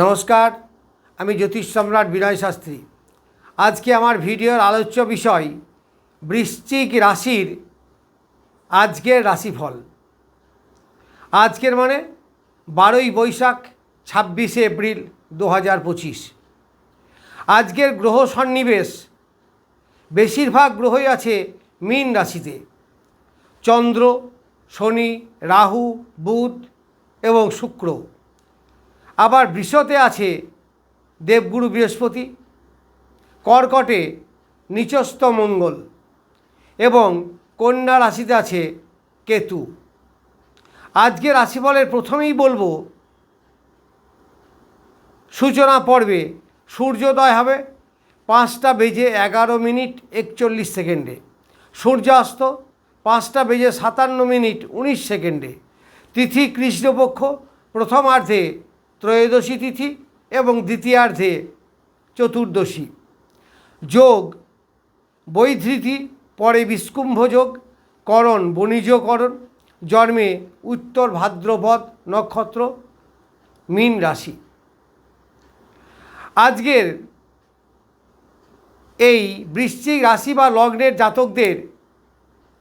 নমস্কার, আমি জ্যোতিষ সম্রাট বিনয় শাস্ত্রী। আজকে আমার ভিডিওর আলোচ্য বিষয় বৃশ্চিক রাশির আজকের রাশিফল। আজকের মানে বারোই বৈশাখ, ছাব্বিশে এপ্রিল দু হাজার পঁচিশ। আজকের গ্রহ সন্নিবেশ, বেশিরভাগ গ্রহই আছে মীন রাশিতে। চন্দ্র, শনি, রাহু, বুধ এবং শুক্র। আবার বৃষতে আছে দেবগুরু বৃহস্পতি, কর্কটে নিচস্থ মঙ্গল এবং কন্যা রাশিতে আছে কেতু। আজকে রাশিফলের প্রথমেই বলব, সূচনা পর্বে সূর্যোদয় হবে পাঁচটা বেজে এগারো মিনিট একচল্লিশ সেকেন্ডে। সূর্যাস্ত পাঁচটা বেজে সাতান্ন মিনিট উনিশ সেকেন্ডে। তিথি কৃষ্ণপক্ষ প্রথমার্ধে ত্রয়োদশী তিথি এবং দ্বিতীয়ার্ধে চতুর্দশী। যোগ, বৈধৃতি, পরে বিস্কুম্ভ যোগ, করণ, বণিজকরণ, জন্মে উত্তর ভাদ্রপদ, নক্ষত্র, মীন রাশি। আজকের এই বৃশ্চিক রাশি বা লগ্নের জাতকদের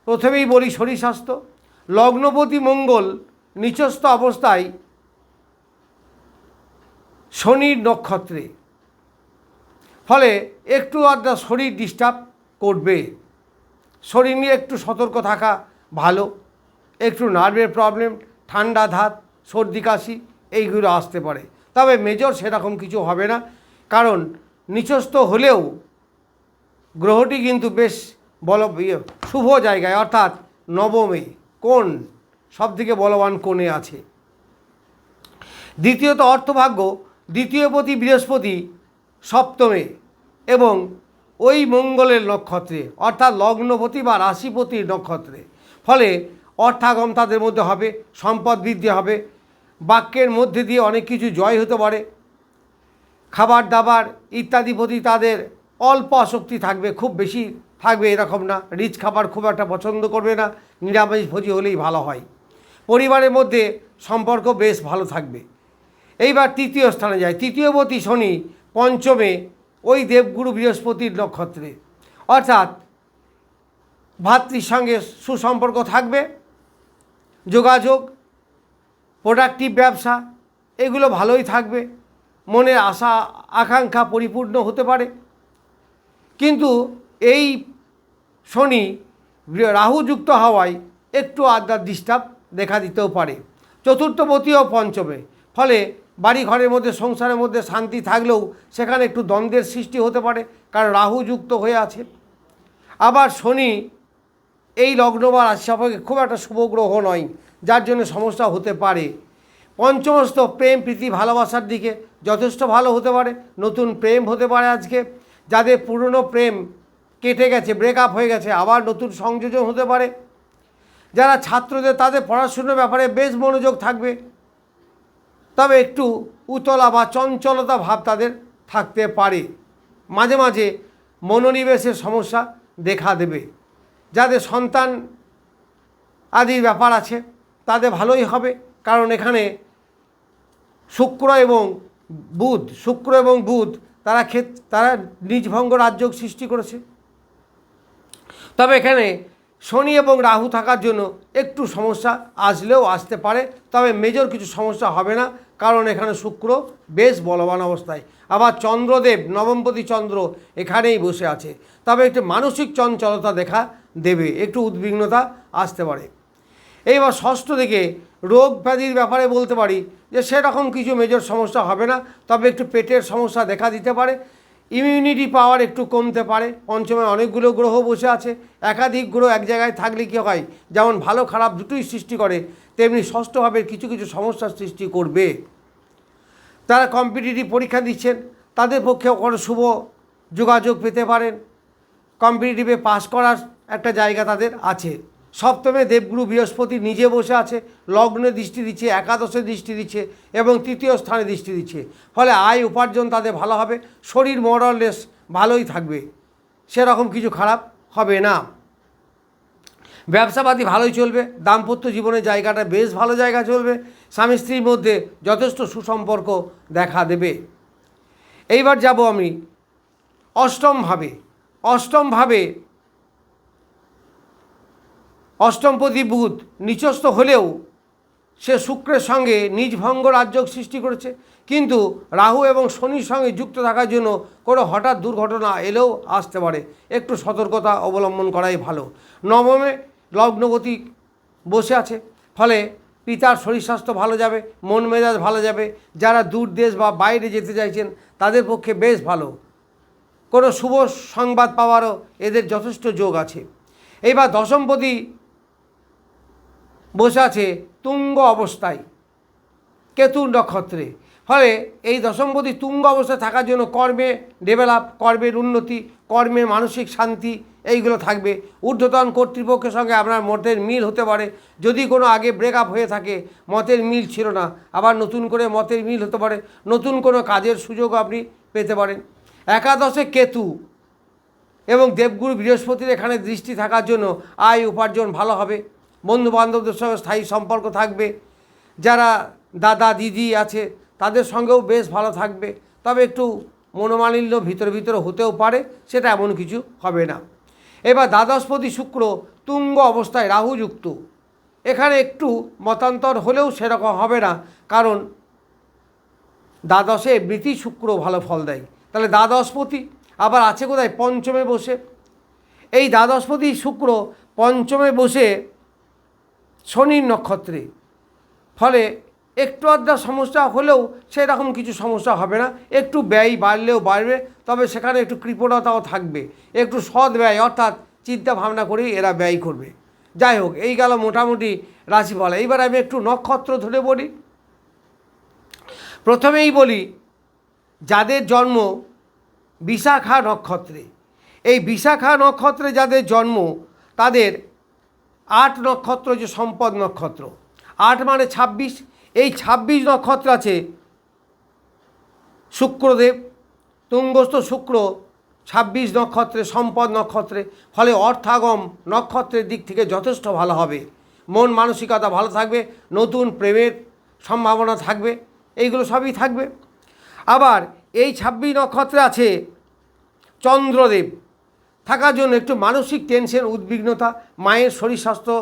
প্রথমেই বলি শরীর স্বাস্থ্য। লগ্নপতি মঙ্গল নিচস্থ অবস্থায় শনির নক্ষত্রে। ফলে একটু আধটা শরীর ডিস্টার্ব করবে। শরীর নিয়ে একটু সতর্ক থাকা ভালো একটু নার্ভের প্রবলেম ঠান্ডা ধাত সর্দি কাশি এইগুলো আসতে পারে। তবে মেজর সেরকম কিছু হবে না কারণ নিচস্থ হলেও গ্রহটি কিন্তু বেশ বল ইয়ে, শুভ জায়গায় অর্থাৎ নবমে কোন সবথেকে বলবান কোণে আছে। দ্বিতীয়ত অর্থভাগ্য দ্বিতীয়পতি বৃহস্পতি, সপ্তমে এবং ওই মঙ্গলের নক্ষত্রে, অর্থাৎ লগ্নপতি বা রাশিপতির নক্ষত্রে। ফলে অর্থাগম তাদের মধ্যে হবে, সম্পদ বৃদ্ধি হবে, বাক্যের মধ্যে দিয়ে অনেক কিছু জয় হতে পারে খাবার দাবার ইত্যাদি প্রতি তাদের অল্প আসক্তি থাকবে, খুব বেশি থাকবে এরকম না। রিচ খাবার খুব একটা পছন্দ করবে না, নিরামিষ ভোজি হলেই ভালো হয়। পরিবারের মধ্যে সম্পর্ক বেশ ভালো থাকবে। এইবার তৃতীয় স্থানে যায়। তৃতীয়বতী শনি পঞ্চমে ওই দেবগুরু বৃহস্পতির নক্ষত্রে। অর্থাৎ ভাতৃর সঙ্গে সুসম্পর্ক থাকবে, যোগাযোগ প্রোডাক্টিভ ব্যবসা, এগুলো ভালোই থাকবে। মনের আশা, আকাঙ্ক্ষা পরিপূর্ণ হতে পারে। কিন্তু এই শনি রাহুযুক্ত হওয়ায় একটু আড্ডার ডিস্টার্ব দেখা দিতেও পারে। চতুর্থবতী ও পঞ্চমে। ফলে বাড়ি ঘরের মধ্যে, সংসারের মধ্যে শান্তি থাকলেও সেখানে একটু দ্বন্দ্বের সৃষ্টি হতে পারে, কারণ রাহু যুক্ত হয়ে আছে। আবার শনি এই লগ্ন বা রাশি খুব একটা শুভ গ্রহ নয়, যার জন্য সমস্যা হতে পারে। পঞ্চমস্ত প্রেম, প্রীতি, ভালোবাসার দিকে যথেষ্ট ভালো হতে পারে, নতুন প্রেম হতে পারে আজকে। যাদের পুরনো প্রেম কেটে গেছে ব্রেকআপ হয়ে গেছে, আবার নতুন সংযোজন হতে পারে। যারা ছাত্রদের, তাদের পড়াশুনোর ব্যাপারে বেশ মনোযোগ থাকবে তবে একটু উতলা বা চঞ্চলতা ভাব তাদের থাকতে পারে। মাঝে মাঝে মনোনিবেশের সমস্যা দেখা দেবে। যাদের সন্তান আদি ব্যাপার আছে, তাদের ভালোই হবে। কারণ এখানে শুক্র এবং বুধ, শুক্র এবং বুধ, তারা ক্ষেত, তারা নিজভঙ্গ রাজ্য সৃষ্টি করেছে। তবে এখানে শনি এবং রাহু থাকার জন্য একটু সমস্যা আসলেও আসতে পারে। তবে মেজর কিছু সমস্যা হবে না। কারণ এখানে শুক্র বেশ বলবান অবস্থায়। আবার চন্দ্রদেব, নবমপতি চন্দ্র এখানেই বসে আছে। তবে একটু মানসিক চঞ্চলতা দেখা দেবে, একটু উদ্বিগ্নতা আসতে পারে। এইবার ষষ্ঠ দিকে রোগ ব্যাধির ব্যাপারে বলতে পারি যে সেরকম কিছু মেজর সমস্যা হবে না, তবে একটু পেটের সমস্যা দেখা দিতে পারে। ইমিউনিটি পাওয়ার একটু কমতে পারে। পঞ্চমে অনেকগুলো গ্রহ বসে আছে। একাধিক গ্রহ এক জায়গায় থাকলে কী হয়? যেমন ভালো খারাপ দুটোই সৃষ্টি করে, তেমনি ষষ্ঠভাবে কিছু কিছু সমস্যার সৃষ্টি করবে। তারা কম্পিটিটিভ পরীক্ষা দিচ্ছেন। তাদের পক্ষে কোনো শুভ যোগাযোগ পেতে পারেন। কম্পিটিটিভে পাস করার একটা জায়গা তাদের আছে। সপ্তমে দেবগুরু বৃহস্পতি নিজে বসে আছে, লগ্নে দৃষ্টি দিচ্ছে, একাদশে দৃষ্টি দিচ্ছে এবং তৃতীয় স্থানে দৃষ্টি দিচ্ছে। ফলে আয় উপার্জন তাদের ভালো হবে, শরীর মরলেস ভালোই থাকবে। সেরকম কিছু খারাপ হবে না। ব্যবসাপাতি ভালোই চলবে, দাম্পত্য জীবনের জায়গাটা বেশ ভালো জায়গা চলবে, স্বামী স্ত্রীর মধ্যে যথেষ্ট সুসম্পর্ক দেখা দেবে। এইবার যাব আমি অষ্টমভাবে অষ্টমভাবে অষ্টমপতি বুধ নিচস্থ হলেও সে শুক্রের সঙ্গে নিজ ভঙ্গ রাজ্য সৃষ্টি করেছে। কিন্তু রাহু এবং শনির সঙ্গে যুক্ত থাকার জন্য কোনো হঠাৎ দুর্ঘটনা এলেও আসতে পারে। একটু সতর্কতা অবলম্বন করাই ভালো। নবমে লগ্নগতি বসে আছে। ফলে পিতার শরীর স্বাস্থ্য ভালো যাবে, মন মেজাজ ভালো যাবে। যারা দূর দেশ বা বাইরে যেতে চাইছেন, তাদের পক্ষে বেশ ভালো। কোনো শুভ সংবাদ পাওয়ারও এদের যথেষ্ট যোগ আছে। এইবার দশমপতি বসে আছে তুঙ্গ অবস্থায় কেতু নক্ষত্রে। ফলে এই দশমপতি তুঙ্গ অবস্থায় থাকার জন্য কর্মে ডেভেলপ কর্মের উন্নতি কর্মে মানসিক শান্তি এইগুলো থাকবে। ঊর্ধ্বতন কর্তৃপক্ষের সঙ্গে আপনার মতের মিল হতে পারে। যদি কোনো আগে ব্রেকআপ হয়ে থাকে, মতের মিল ছিল না, আবার নতুন করে মতের মিল হতে পারে, নতুন কোনো কাজের সুযোগ আপনি পেতে পারেন। একাদশে কেতু এবং দেবগুরু বৃহস্পতির এখানে দৃষ্টি থাকার জন্য আয় উপার্জন ভালো হবে। বন্ধু বান্ধবদের সঙ্গে স্থায়ী সম্পর্ক থাকবে। যারা দাদা, দিদি আছে, তাদের সঙ্গেও বেশ ভালো থাকবে। তবে একটু মনোমালিন্য ভিতরে ভিতরে হতেও পারে, সেটা এমন কিছু হবে না। এবার দ্বাদশপতি শুক্র তুঙ্গ অবস্থায় রাহুযুক্ত। এখানে একটু মতান্তর হলেও সেরকম হবে না, কারণ দ্বাদশে বৃতি শুক্র ভালো ফল দেয়। তাহলে দ্বাদশপতি আবার আছে কোথায়? পঞ্চমে বসে। এই দ্বাদশপতি শুক্র পঞ্চমে বসে শনির নক্ষত্রে। ফলে একটু আধটা সমস্যা হলেও সেরকম কিছু সমস্যা হবে না। একটু ব্যয় বাড়লেও বাড়বে, তবে সেখানে একটু কৃপণতাও থাকবে। একটু সৎ ব্যয়, অর্থাৎ চিন্তা ভাবনা করেই এরা ব্যয় করবে। যাই হোক, এই গেল মোটামুটি রাশিফল। এইবার আমি একটু নক্ষত্র ধরে বলি। প্রথমেই বলি, যাদের জন্ম বিশাখা নক্ষত্রে। এই বিশাখা নক্ষত্রে যাদের জন্ম, তাদের আট নক্ষত্র যে সম্পদ নক্ষত্র। আট মানে ছাব্বিশ। এই ছাব্বিশ নক্ষত্র আছে শুক্রদেব, তুঙ্গস্থ শুক্র, ছাব্বিশ নক্ষত্রে সম্পদ নক্ষত্রে। ফলে অর্থাগম নক্ষত্রের দিক থেকে যথেষ্ট ভালো হবে। মন মানসিকতা ভালো থাকবে, নতুন প্রেমের সম্ভাবনা থাকবে, এইগুলো সবই থাকবে। আবার এই ছাব্বিশ নক্ষত্রে আছে চন্দ্রদেব। থাকার জন্য একটু মানসিক টেনশন উদ্বিগ্নতা, মায়ের শরীর স্বাস্থ্য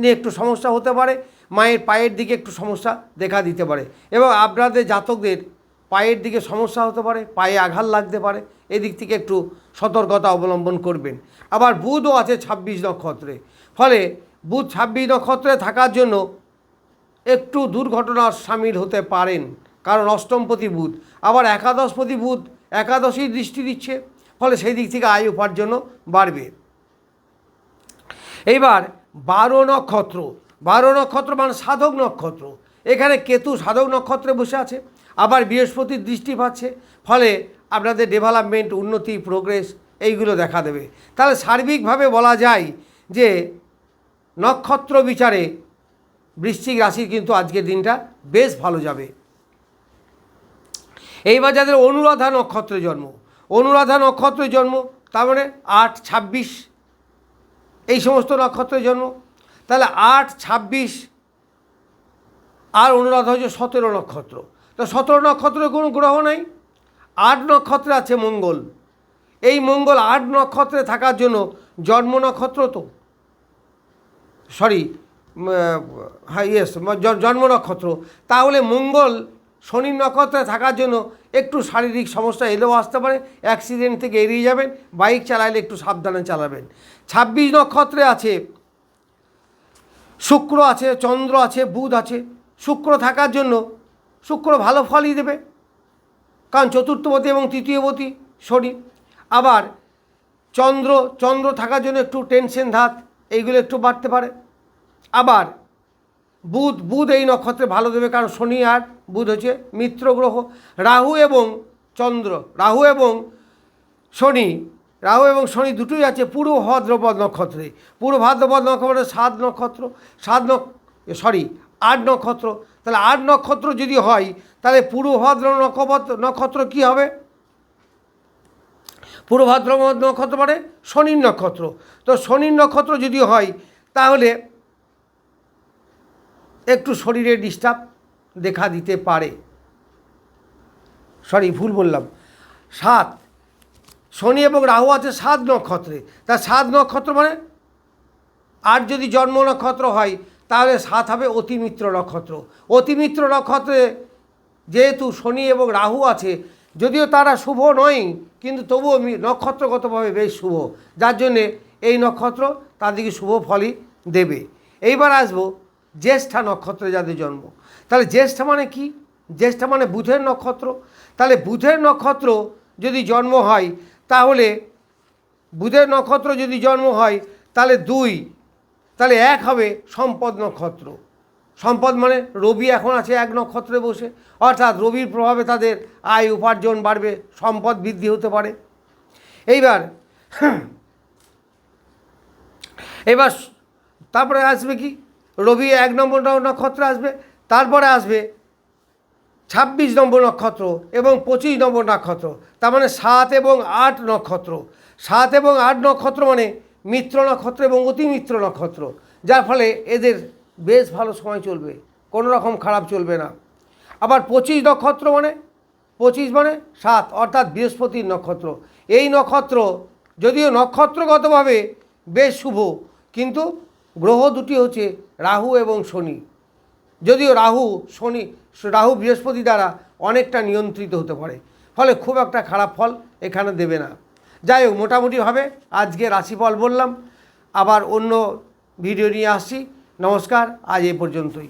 নিয়ে একটু সমস্যা হতে পারে, মায়ের পায়ের দিকে একটু সমস্যা দেখা দিতে পারে এবং আপনাদের জাতকদের পায়ের দিকে সমস্যা হতে পারে, পায়ে আঘাত লাগতে পারে, এদিক থেকে একটু সতর্কতা অবলম্বন করবেন। আবার বুধও আছে ছাব্বিশ নক্ষত্রে, ফলে বুধ ছাব্বিশ নক্ষত্রে থাকার জন্য একটু দুর্ঘটনার সামিল হতে পারেন, কারণ অষ্টমপতি বুধ, আবার একাদশপতি বুধ একাদশী দৃষ্টি দিচ্ছে। ফলে সেই দিক থেকে আয় উপার্জনও বাড়বে। এইবার বারো নক্ষত্র বারো নক্ষত্র মানে সাধক নক্ষত্র। এখানে কেতু সাধক নক্ষত্রে বসে আছে, আবার বৃহস্পতির দৃষ্টি পাচ্ছে, ফলে আপনাদের ডেভেলপমেন্ট উন্নতি প্রোগ্রেস এইগুলো দেখা দেবে। তাহলে সার্বিকভাবে বলা যায় যে নক্ষত্র বিচারে বৃশ্চিক রাশির কিন্তু আজকের দিনটা বেশ ভালো যাবে। এইবার যাদের অনুরাধা নক্ষত্রে জন্ম অনুরাধা নক্ষত্রে জন্ম, তার মানে আট ছাব্বিশ। এই সমস্ত নক্ষত্রের জন্ম। তাহলে আট ছাব্বিশ আর অনুরাধা হচ্ছে সতেরো নক্ষত্র। তো সতেরো নক্ষত্রে কোনো গ্রহ নাই। আট নক্ষত্রে আছে মঙ্গল। এই মঙ্গল আট নক্ষত্রে থাকার জন্য জন্ম নক্ষত্র তো। সরি হ্যাঁ ইয়েস জন্ম নক্ষত্র। তাহলে মঙ্গল শনি নক্ষত্রে থাকার জন্য একটু শারীরিক সমস্যা এলেও আসতে পারে অ্যাক্সিডেন্ট থেকে এড়িয়ে যাবেন বাইক চালাইলে একটু সাবধানে চালাবেন। ছাব্বিশ নক্ষত্রে আছে, শুক্র আছে, চন্দ্র আছে, বুধ আছে। শুক্র থাকার জন্য শুক্র ভালো ফলই দেবে, কারণ চতুর্থবতী এবং তৃতীয়বতী শনি। আবার চন্দ্র চন্দ্র থাকার জন্য একটু টেনশন ধাত, এইগুলো একটু বাড়তে পারে। আবার বুধ বুধ এই নক্ষত্রে ভালো দেবে, কারণ শনি আর বুধ হচ্ছে মিত্র গ্রহ, রাহু এবং চন্দ্র। রাহু এবং শনি, রাহু এবং শনি দুটোই আছে পূর্ব ভদ্রপদ নক্ষত্রে। পূর্ব ভাদ্রপদ নক্ষত্রে সাত নক্ষত্র, সাত সরি আট নক্ষত্র। তাহলে আট নক্ষত্র যদি হয়, তাহলে পূর্ব ভাদ্র নক্ষত্র কী হবে? পূর্ব ভাদ্র নক্ষত্র মানে শনির নক্ষত্র। তো শনির নক্ষত্র যদি হয়, তাহলে একটু শরীরে ডিস্টার্ব দেখা দিতে পারে। সরি ভুল বললাম। সাত। শনি এবং রাহু আছে সাত নক্ষত্রে। তা সাত নক্ষত্র মানে? আর যদি জন্ম নক্ষত্র হয়, তাহলে সাত হবে অতিমিত্র নক্ষত্র। অতিমিত্র নক্ষত্রে যেহেতু শনি এবং রাহু আছে, যদিও তারা শুভ নয়, কিন্তু তবুও নক্ষত্রগতভাবে বেশ শুভ। যার জন্যে এই নক্ষত্র তাদেরকে শুভ ফলই দেবে। এইবার আসব জ্যেষ্ঠা নক্ষত্রে যাদের জন্ম। তাহলে জ্যেষ্ঠ মানে কি? জ্যেষ্ঠ মানে বুধের নক্ষত্র। তাহলে বুধের নক্ষত্র যদি জন্ম হয়, তাহলে বুধের নক্ষত্র যদি জন্ম হয়, তাহলে দুই, তাহলে এক হবে সম্পদ নক্ষত্র। সম্পদ মানে রবি এখন আছে এক নক্ষত্রে বসে। অর্থাৎ রবির প্রভাবে তাদের আয় উপার্জন বাড়বে, সম্পদ বৃদ্ধি হতে পারে। এইবার, এবার তারপরে আসবে কি? রবি এক নম্বর নক্ষত্রে আসবে। তারপরে আসবে ছাব্বিশ নম্বর নক্ষত্র এবং পঁচিশ নম্বর নক্ষত্র। তার মানে সাত এবং আট নক্ষত্র। সাত এবং আট নক্ষত্র মানে মিত্র নক্ষত্র এবং অতিমিত্র নক্ষত্র। যার ফলে এদের বেশ ভালো সময় চলবে। কোনো রকম খারাপ চলবে না। আবার পঁচিশ নক্ষত্র মানে পঁচিশ মানে সাত, অর্থাৎ বৃহস্পতির নক্ষত্র। এই নক্ষত্র যদিও নক্ষত্রগতভাবে বেশ শুভ, কিন্তু গ্রহ দুটি হচ্ছে রাহু এবং শনি। যদিও রাহু, শনি, রাহু বৃহস্পতি দ্বারা অনেকটা নিয়ন্ত্রিত হতে পারে। ফলে খুব একটা খারাপ ফল এখানে দেবে না। যাই হোক মোটামুটিভাবে আজকে রাশিফল বললাম। আবার অন্য ভিডিও নিয়ে আসছি। নমস্কার, আজ এ পর্যন্তই।